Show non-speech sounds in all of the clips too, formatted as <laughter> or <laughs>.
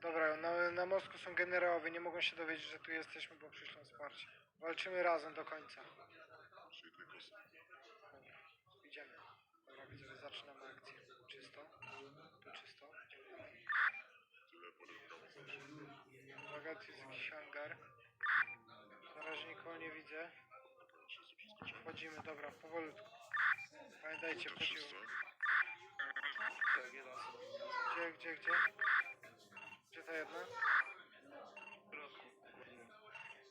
Dobra, na, na mostku są generałowie, nie mogą się dowiedzieć, że tu jesteśmy, bo przyślą wsparcie. Walczymy razem do końca. Czyli tylko idziemy. Dobra, widzowie, zaczynamy akcję. Czysto. Tu czysto. Idziemy dalej. tyle zawsze. Uwaga, tu jest jakiś hangar. Na razie nikogo nie widzę. Wchodzimy, dobra, powolutku. Pamiętajcie? Tak, osoba. Gdzie, gdzie, gdzie? Ta jedna?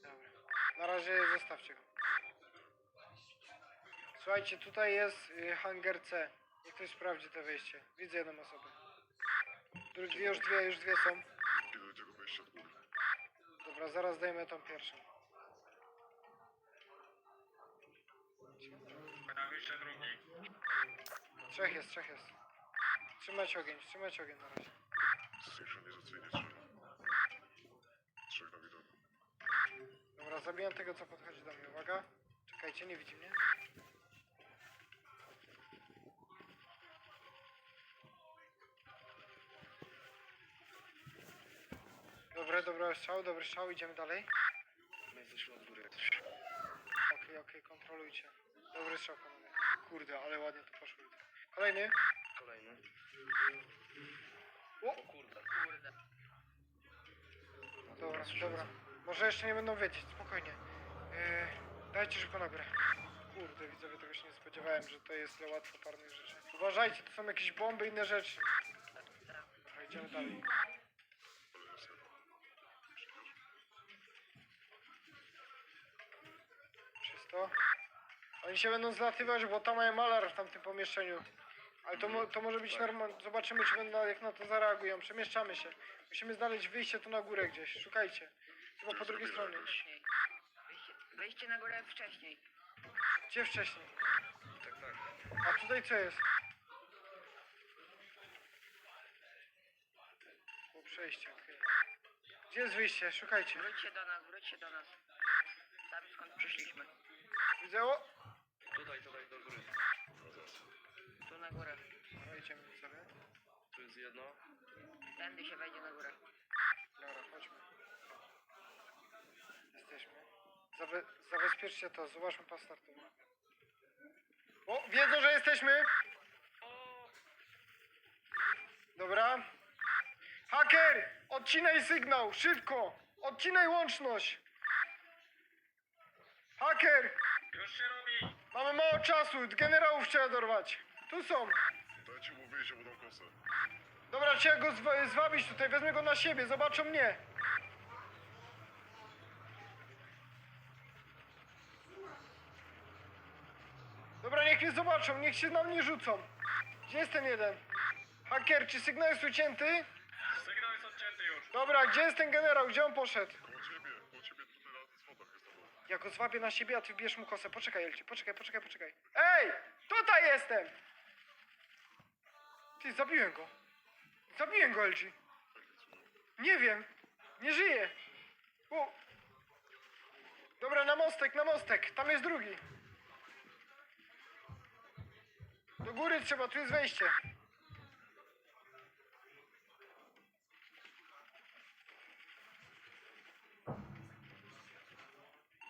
Dobra. Na razie zostawcie go. Słuchajcie, tutaj jest y, hangar C. Niech ktoś sprawdzi to wejście. Widzę jedną osobę. Dru- Dwie, już dwie, już dwie są. Idę do tego wejścia od góry. Dobra, zaraz dajmy tą pierwszą. Tam jeszcze drugi. Trzech jest, trzech jest. Trzymać ogień, trzymać ogień na razie. Synchronizacyjnie trzeba. Trzech na widoku. Dobra, zabijam tego, co podchodzi do mnie. Uwaga. Czekajcie, nie widzi mnie. Dobre, dobry strzał, dobry strzał, idziemy dalej. My jesteśmy od góry. Okej, okej, kontrolujcie. Dobry strzał, panowie. Kurde, ale ładnie to poszło. Kolejny. Kolejny. O! O kurde. Kurde. Dobra, dobra. Może jeszcze nie będą wiedzieć, spokojnie. Yy, dajcie szybko na górę. Kurde, widzowie, tego się nie spodziewałem, że to jest tyle łatwoparnych rzeczy. Uważajcie, to są jakieś bomby inne rzeczy. Dobra, idziemy dalej. Czysto. Oni się będą zlatywać, bo tam mają alarm w tamtym pomieszczeniu. Ale to, to może być normalne. Zobaczymy, czy będą, jak na to zareagują. Przemieszczamy się. Musimy znaleźć wyjście tu na górę gdzieś. Szukajcie. Chyba po drugiej stronie. Wcześniej. Wyjście na górę wcześniej. Gdzie wcześniej? Tak, tak. A tutaj co jest? Po przejście, okej. Gdzie jest wyjście? Szukajcie. Wróćcie do nas, wróćcie do nas. Tam skąd przyszliśmy. Widzę, o! Tutaj, tutaj, do góry. Tu na górę. No idziemy sobie. Tu jest jedno. Tędy się wejdzie na górę. Zabe zabezpieczcie to, zobaczmy pas startowy. O, wiedzą, że jesteśmy! Dobra. Haker! Odcinaj sygnał, szybko! Odcinaj łączność! Haker! Już się robi! Mamy mało czasu, generałów trzeba dorwać. Tu są. Dajcie mu wyjść, bo dam kosę. Dobra, trzeba go zwa zwabić tutaj, wezmę go na siebie, zobaczą mnie. Dobra, niech mnie zobaczą, niech się na mnie rzucą. Gdzie jest ten jeden? Haker, czy sygnał jest ucięty? Sygnał jest odcięty już. Dobra, gdzie jest ten generał? Gdzie on poszedł? Koło ciebie, koło ciebie tutaj na schodach jest obok. Ja go złapię na siebie, a ty bierz mu kosę. Poczekaj, Elci, poczekaj, poczekaj, poczekaj. Ej! Tutaj jestem! Ty, zabiłem go. Zabiłem go, Elci. Nie wiem. Nie żyje. O. Dobra, na mostek, na mostek. Tam jest drugi. Do góry trzeba, tu jest wejście.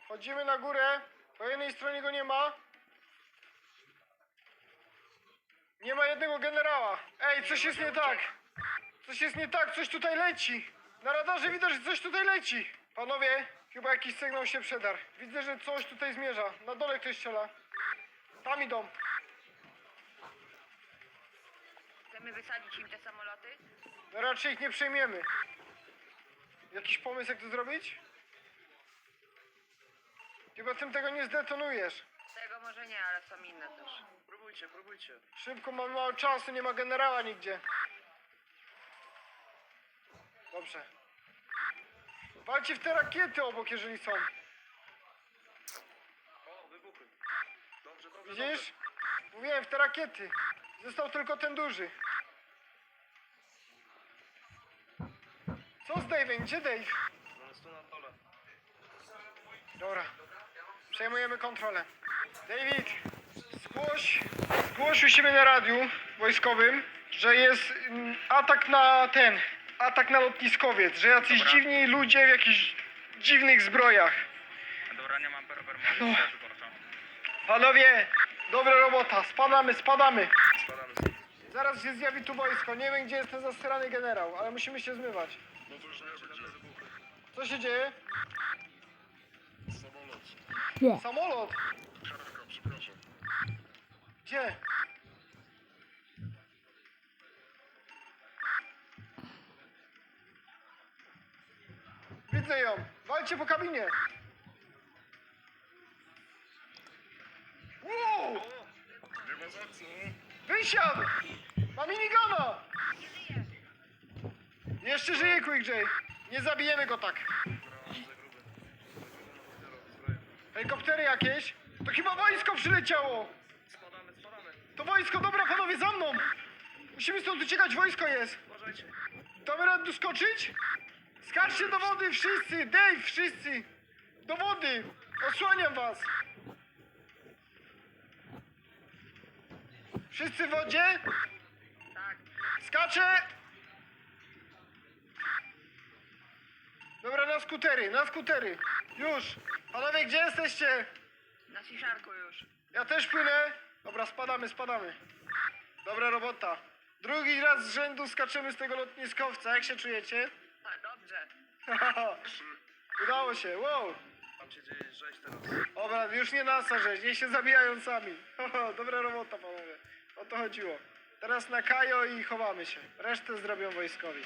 Chodzimy na górę. Po jednej stronie go nie ma. Nie ma jednego generała. Ej, coś jest nie tak. Coś jest nie tak, coś tutaj leci. Na radarze widać, że coś tutaj leci. Panowie, chyba jakiś sygnał się przedarł. Widzę, że coś tutaj zmierza. Na dole ktoś strzela. Tam idą. Chcemy wysadzić im te samoloty? No raczej ich nie przejmiemy. Jakiś pomysł, jak to zrobić? Chyba tym tego nie zdetonujesz. Tego może nie, ale są inne też. Próbujcie, próbujcie. Szybko, mamy mało czasu, nie ma generała nigdzie. Dobrze. Walcie w te rakiety obok, jeżeli są. O, wybuchy. Dobrze, dobrze, Widzisz? Mówiłem, w te rakiety. Został tylko ten duży. Co z Dave'em? Gdzie Dave? On jest tu na dole. Dobra. Przejmujemy kontrolę. David, zgłoś, zgłoś u siebie na radiu wojskowym, że jest mm, atak na ten, atak na lotniskowiec, że jacyś Dobra. dziwni ludzie w jakichś dziwnych zbrojach. Dobra, nie mam performance, No. no. Panowie, dobra robota, spadamy, spadamy. Spadamy. Zaraz się zjawi tu wojsko, nie wiem gdzie jest ten zasrany generał, ale musimy się zmywać. Już nie. Co się dzieje? Samolot. Samolot! Siarka, przepraszam. Gdzie? Widzę ją! Walcie po kabinie! Wow! Nie ma za co. Wysiadł! Ma minigana! Jeszcze żyje Quick J. Nie zabijemy go tak. Helikoptery jakieś? To chyba wojsko przyleciało! Spadamy, spadamy. To wojsko, dobra panowie, za mną! Musimy stąd uciekać, wojsko jest! Uważajcie. Damy radę skoczyć? Skaczcie do wody wszyscy! Dave, wszyscy! Do wody! Osłaniam was! Wszyscy w wodzie? Tak. Skaczę! Dobra, na skutery, na skutery! Już! Panowie, gdzie jesteście? Na ciszarku już. Ja też płynę! Dobra, spadamy, spadamy. Dobra robota. Drugi raz z rzędu skaczemy z tego lotniskowca. Jak się czujecie? Tak, dobrze. <laughs> Udało się, wow! Tam się dzieje rzeź teraz. Dobra, już nie nasa rzeź, niech się zabijają sami. <laughs> Dobra robota, panowie. O to chodziło. Teraz na Kajo i chowamy się. Resztę zrobią wojskowi.